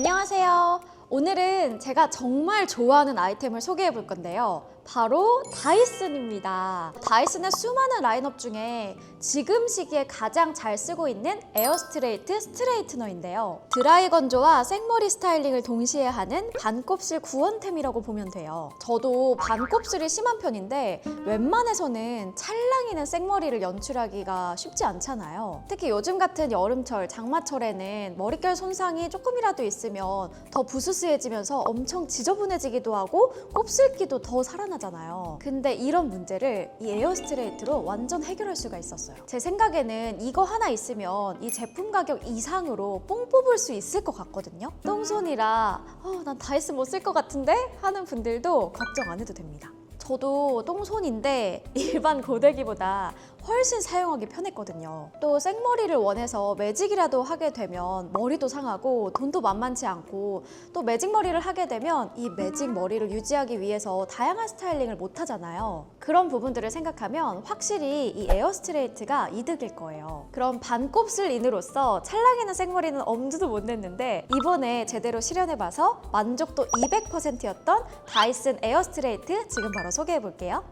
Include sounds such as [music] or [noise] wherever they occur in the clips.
안녕하세요. 오늘은 제가 정말 좋아하는 아이템을 소개해 볼 건데요. 바로 다이슨입니다. 다이슨의 수많은 라인업 중에 지금 시기에 가장 잘 쓰고 있는 에어스트레이트 스트레이트너인데요. 드라이 건조와 생머리 스타일링을 동시에 하는 반곱슬 구원템이라고 보면 돼요. 저도 반곱슬이 심한 편인데 웬만해서는 찰랑이는 생머리를 연출하기가 쉽지 않잖아요. 특히 요즘 같은 여름철, 장마철에는 머릿결 손상이 조금이라도 있으면 더 부스스해지면서 엄청 지저분해지기도 하고 곱슬기도 더 살아나 잖아요. 근데 이런 문제를 이 에어 스트레이트로 완전 해결할 수가 있었어요. 제 생각에는 이거 하나 있으면 이 제품 가격 이상으로 뽕 뽑을 수 있을 것 같거든요. 똥손이라 어, 난 다이슨 못쓸 것 같은데 하는 분들도 걱정 안 해도 됩니다. 저도 똥손인데 [laughs] 일반 고데기보다 훨씬 사용하기 편했거든요. 또 생머리를 원해서 매직이라도 하게 되면 머리도 상하고 돈도 만만치 않고 또 매직 머리를 하게 되면 이 매직 머리를 유지하기 위해서 다양한 스타일링을 못 하잖아요. 그런 부분들을 생각하면 확실히 이 에어 스트레이트가 이득일 거예요. 그럼 반곱슬 인으로서 찰랑이는 생머리는 엄두도 못 냈는데 이번에 제대로 실현해봐서 만족도 200%였던 다이슨 에어 스트레이트 지금 바로 소개해 볼게요.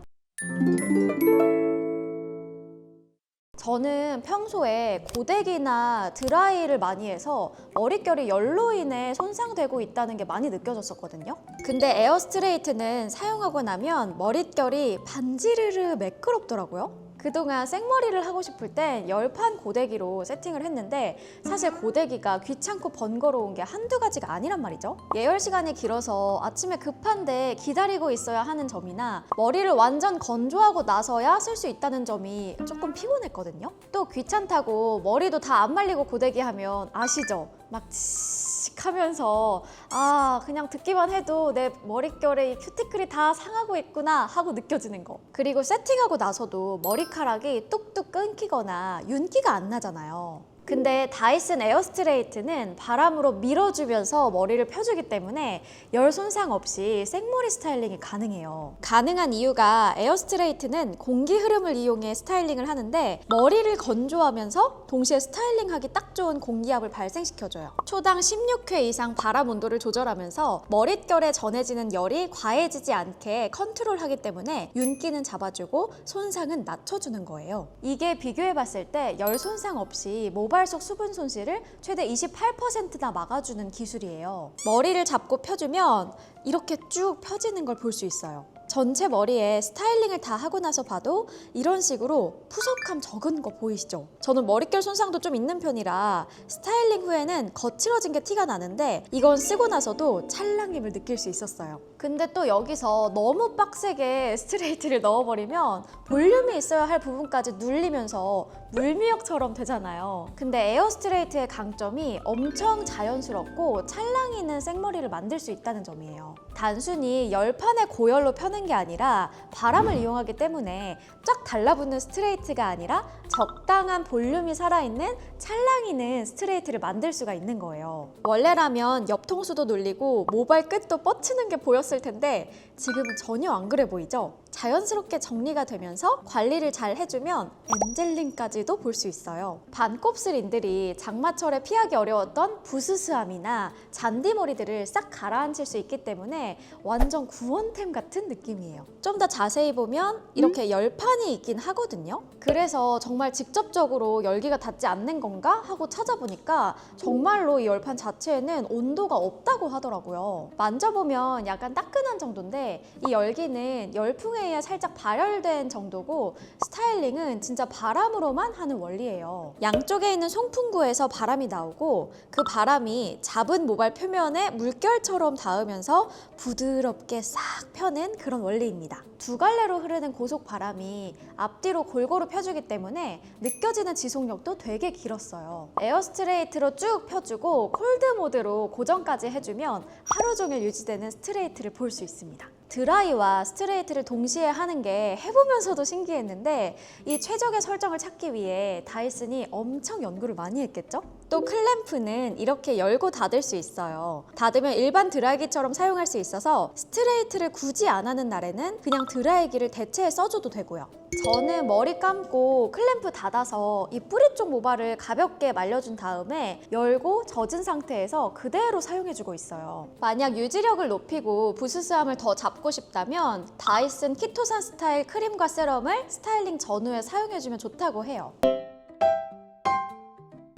저는 평소에 고데기나 드라이를 많이 해서 머릿결이 열로 인해 손상되고 있다는 게 많이 느껴졌었거든요. 근데 에어 스트레이트는 사용하고 나면 머릿결이 반지르르 매끄럽더라고요. 그동안 생머리를 하고 싶을 땐 열판 고데기로 세팅을 했는데 사실 고데기가 귀찮고 번거로운 게 한두 가지가 아니란 말이죠. 예열 시간이 길어서 아침에 급한데 기다리고 있어야 하는 점이나 머리를 완전 건조하고 나서야 쓸 수 있다는 점이 조금 피곤했거든요. 또 귀찮다고 머리도 다 안 말리고 고데기 하면 아시죠? 막칙 하면서 아 그냥 듣기만 해도 내 머릿결에 이 큐티클이 다 상하고 있구나 하고 느껴지는 거. 그리고 세팅하고 나서도 머리카락이 뚝뚝 끊기거나 윤기가 안 나잖아요 근데 다이슨 에어스트레이트는 바람으로 밀어주면서 머리를 펴주기 때문에 열 손상 없이 생머리 스타일링이 가능해요. 가능한 이유가 에어스트레이트는 공기 흐름을 이용해 스타일링을 하는데 머리를 건조하면서 동시에 스타일링하기 딱 좋은 공기압을 발생시켜줘요. 초당 16회 이상 바람 온도를 조절하면서 머릿결에 전해지는 열이 과해지지 않게 컨트롤하기 때문에 윤기는 잡아주고 손상은 낮춰주는 거예요. 이게 비교해봤을 때 열 손상 없이 모발 속 수분 손실을 최대 28%나 막아주는 기술이에요. 머리를 잡고 펴주면 이렇게 쭉 펴지는 걸 볼 수 있어요. 전체 머리에 스타일링을 다 하고 나서 봐도 이런 식으로 푸석함 적은 거 보이시죠? 저는 머릿결 손상도 좀 있는 편이라 스타일링 후에는 거칠어진 게 티가 나는데 이건 쓰고 나서도 찰랑임을 느낄 수 있었어요. 근데 또 여기서 너무 빡세게 스트레이트를 넣어버리면 볼륨이 있어야 할 부분까지 눌리면서 물미역처럼 되잖아요. 근데 에어 스트레이트의 강점이 엄청 자연스럽고 찰랑이는 생머리를 만들 수 있다는 점이에요. 단순히 열판의 고열로 펴는 게 아니라 바람을 이용하기 때문에 쫙 달라붙는 스트레이트가 아니라 적당한 볼륨이 살아있는 찰랑이는 스트레이트를 만들 수가 있는 거예요. 원래라면 옆 통수도 눌리고 모발 끝도 뻗치는 게 보였을 텐데 지금은 전혀 안 그래 보이죠? 자연스럽게 정리가 되면서 관리를 잘 해주면 엔젤링까지도 볼 수 있어요. 반곱슬인들이 장마철에 피하기 어려웠던 부스스함이나 잔디머리들을 싹 가라앉힐 수 있기 때문에 완전 구원템 같은 느낌이에요. 좀 더 자세히 보면 이렇게 열판이 있긴 하거든요. 그래서 정말 직접적으로 열기가 닿지 않는 건가 하고 찾아보니까 정말로 이 열판 자체에는 온도가 없다고 하더라고요. 만져보면 약간 따끈한 정도인데 이 열기는 열풍에 의해 살짝 발열된 정도고 스타일링은 진짜 바람으로만 하는 원리예요. 양쪽에 있는 송풍구에서 바람이 나오고 그 바람이 잡은 모발 표면에 물결처럼 닿으면서 부드럽게 싹 펴는 그런 원리입니다. 두 갈래로 흐르는 고속 바람이 앞뒤로 골고루 펴주기 때문에 느껴지는 지속력도 되게 길었어요. 에어스트레이트로 쭉 펴주고 콜드 모드로 고정까지 해주면 하루 종일 유지되는 스트레이트를 볼 수 있습니다. 드라이와 스트레이트를 동시에 하는 게 해보면서도 신기했는데 이 최적의 설정을 찾기 위해 다이슨이 엄청 연구를 많이 했겠죠? 또 클램프는 이렇게 열고 닫을 수 있어요. 닫으면 일반 드라이기처럼 사용할 수 있어서 스트레이트를 굳이 안 하는 날에는 그냥 드라이기를 대체해 써줘도 되고요. 저는 머리 감고 클램프 닫아서 이 뿌리 쪽 모발을 가볍게 말려준 다음에 열고 젖은 상태에서 그대로 사용해주고 있어요. 만약 유지력을 높이고 부스스함을 더 잡고 싶다면 다이슨 키토산 스타일 크림과 세럼을 스타일링 전후에 사용해주면 좋다고 해요.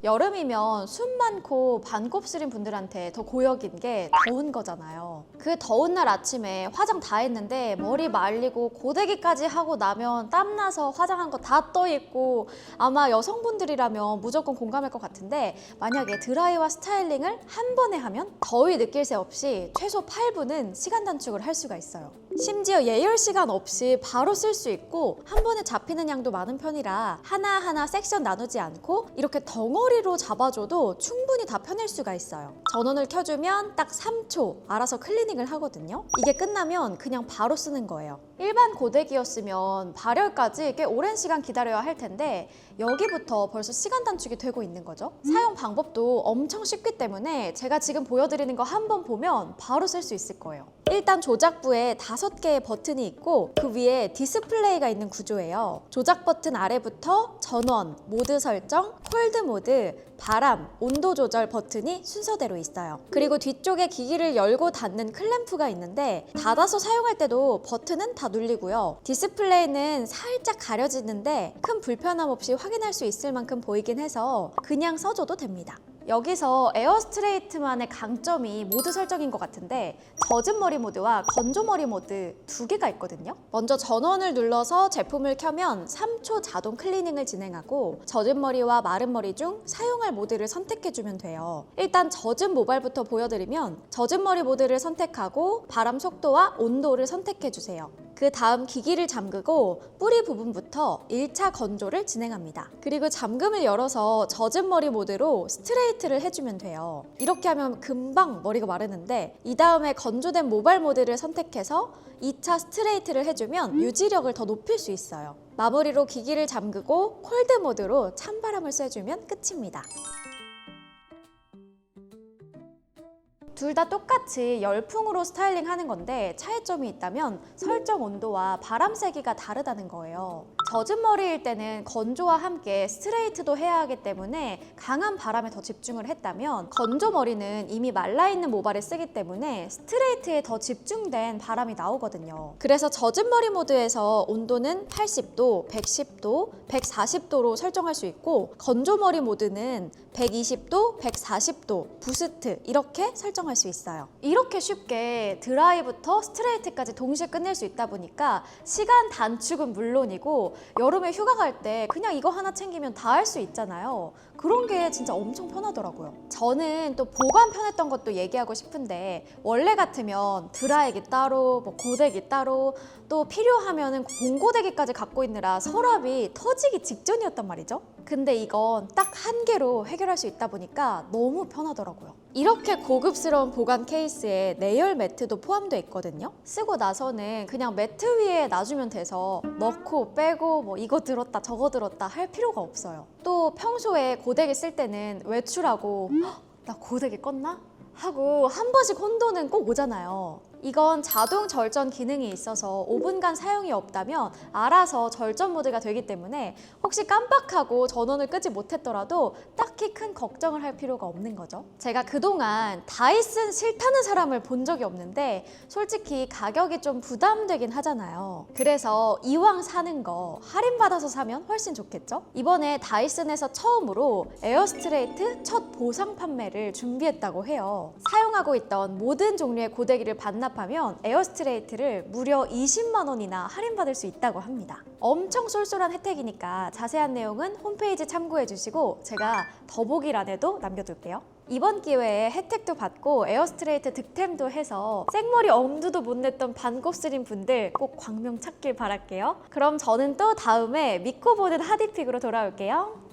여름이면 숨 많고 반곱슬인 분들한테 더 고역인 게 더운 거잖아요. 그 더운 날 아침에 화장 다 했는데 머리 말리고 고데기까지 하고 나면 땀나서 화장한 거 다 떠 있고 아마 여성분들이라면 무조건 공감할 것 같은데 만약에 드라이와 스타일링을 한 번에 하면 더위 느낄 새 없이 최소 8분은 시간 단축을 할 수가 있어요. 심지어 예열 시간 없이 바로 쓸 수 있고 한 번에 잡히는 양도 많은 편이라 하나하나 섹션 나누지 않고 이렇게 덩어리로 잡아줘도 충분히 다 펴낼 수가 있어요. 전원을 켜주면 딱 3초 알아서 클 리닝을 하거든요. 이게 끝나면 그냥 바로 쓰는 거예요. 일반 고데기였으면 발열까지 꽤 오랜 시간 기다려야 할 텐데 여기부터 벌써 시간 단축이 되고 있는 거죠. 사용 방법도 엄청 쉽기 때문에 제가 지금 보여드리는 거 한 번 보면 바로 쓸 수 있을 거예요. 일단 조작부에 다섯 개의 버튼이 있고 그 위에 디스플레이가 있는 구조예요. 조작 버튼 아래부터 전원, 모드 설정, 콜드 모드, 바람, 온도 조절 버튼이 순서대로 있어요. 그리고 뒤쪽에 기기를 열고 닫는 클램프가 있는데 닫아서 사용할 때도 버튼은 다 눌리고요. 디스플레이는 살짝 가려지는데 큰 불편함 없이 확인할 수 있을 만큼 보이긴 해서 그냥 써줘도 됩니다. 여기서 에어스트레이트만의 강점이 모드 설정인 것 같은데 젖은 머리 모드와 건조 머리 모드 두 개가 있거든요. 먼저 전원을 눌러서 제품을 켜면 3초 자동 클리닝을 진행하고 젖은 머리와 마른 머리 중 사용할 모드를 선택해주면 돼요. 일단 젖은 모발부터 보여드리면 젖은 머리 모드를 선택하고 바람 속도와 온도를 선택해주세요. 그 다음 기기를 잠그고 뿌리 부분부터 1차 건조를 진행합니다. 그리고 잠금을 열어서 젖은 머리 모드로 스트레이트를 해주면 돼요. 이렇게 하면 금방 머리가 마르는데 이 다음에 건조된 모발 모드를 선택해서 2차 스트레이트를 해주면 유지력을 더 높일 수 있어요. 마무리로 기기를 잠그고 콜드 모드로 찬바람을 쐬주면 끝입니다. 둘 다 똑같이 열풍으로 스타일링 하는 건데 차이점이 있다면 설정 온도와 바람 세기가 다르다는 거예요. 젖은 머리일 때는 건조와 함께 스트레이트도 해야 하기 때문에 강한 바람에 더 집중을 했다면 건조 머리는 이미 말라있는 모발을 쓰기 때문에 스트레이트에 더 집중된 바람이 나오거든요. 그래서 젖은 머리 모드에서 온도는 80도, 110도, 140도로 설정할 수 있고 건조 머리 모드는 120도, 140도, 부스트 이렇게 설정할 수 있어요. 이렇게 쉽게 드라이부터 스트레이트까지 동시에 끝낼 수 있다 보니까 시간 단축은 물론이고 여름에 휴가 갈 때 그냥 이거 하나 챙기면 다 할 수 있잖아요. 그런 게 진짜 엄청 편하더라고요. 저는 또 보관 편했던 것도 얘기하고 싶은데 원래 같으면 드라이기 따로, 뭐 고데기 따로 또 필요하면은 봉고데기까지 갖고 있느라 서랍이 터지기 직전이었단 말이죠. 근데 이건 딱 한 개로 해결할 수 있다 보니까 너무 편하더라고요. 이렇게 고급스러운 보관 케이스에 내열 매트도 포함되어 있거든요. 쓰고 나서는 그냥 매트 위에 놔주면 돼서 넣고 빼고 뭐 이거 들었다 저거 들었다 할 필요가 없어요. 또 평소에 고 데기 쓸 때는 외출하고 "헉, 나 고데기 껐나? 하고 한 번씩 혼돈은 꼭 오잖아요. 이건 자동 절전 기능이 있어서 5분간 사용이 없다면 알아서 절전 모드가 되기 때문에 혹시 깜빡하고 전원을 끄지 못했더라도 딱히 큰 걱정을 할 필요가 없는 거죠. 제가 그동안 다이슨 싫다는 사람을 본 적이 없는데 솔직히 가격이 좀 부담되긴 하잖아요. 그래서 이왕 사는 거 할인받아서 사면 훨씬 좋겠죠? 이번에 다이슨에서 처음으로 에어스트레이트 첫 보상 판매를 준비했다고 해요. 사용하고 있던 모든 종류의 고데기를 반납하면 에어스트레이트를 무려 20만 원이나 할인받을 수 있다고 합니다. 엄청 쏠쏠한 혜택이니까 자세한 내용은 홈페이지 참고해 주시고 제가 더보기란에도 남겨둘게요. 이번 기회에 혜택도 받고 에어스트레이트 득템도 해서 생머리 엄두도 못 냈던 반곱슬인 분들 꼭 광명 찾길 바랄게요. 그럼 저는 또 다음에 믿고 보는 하디픽으로 돌아올게요.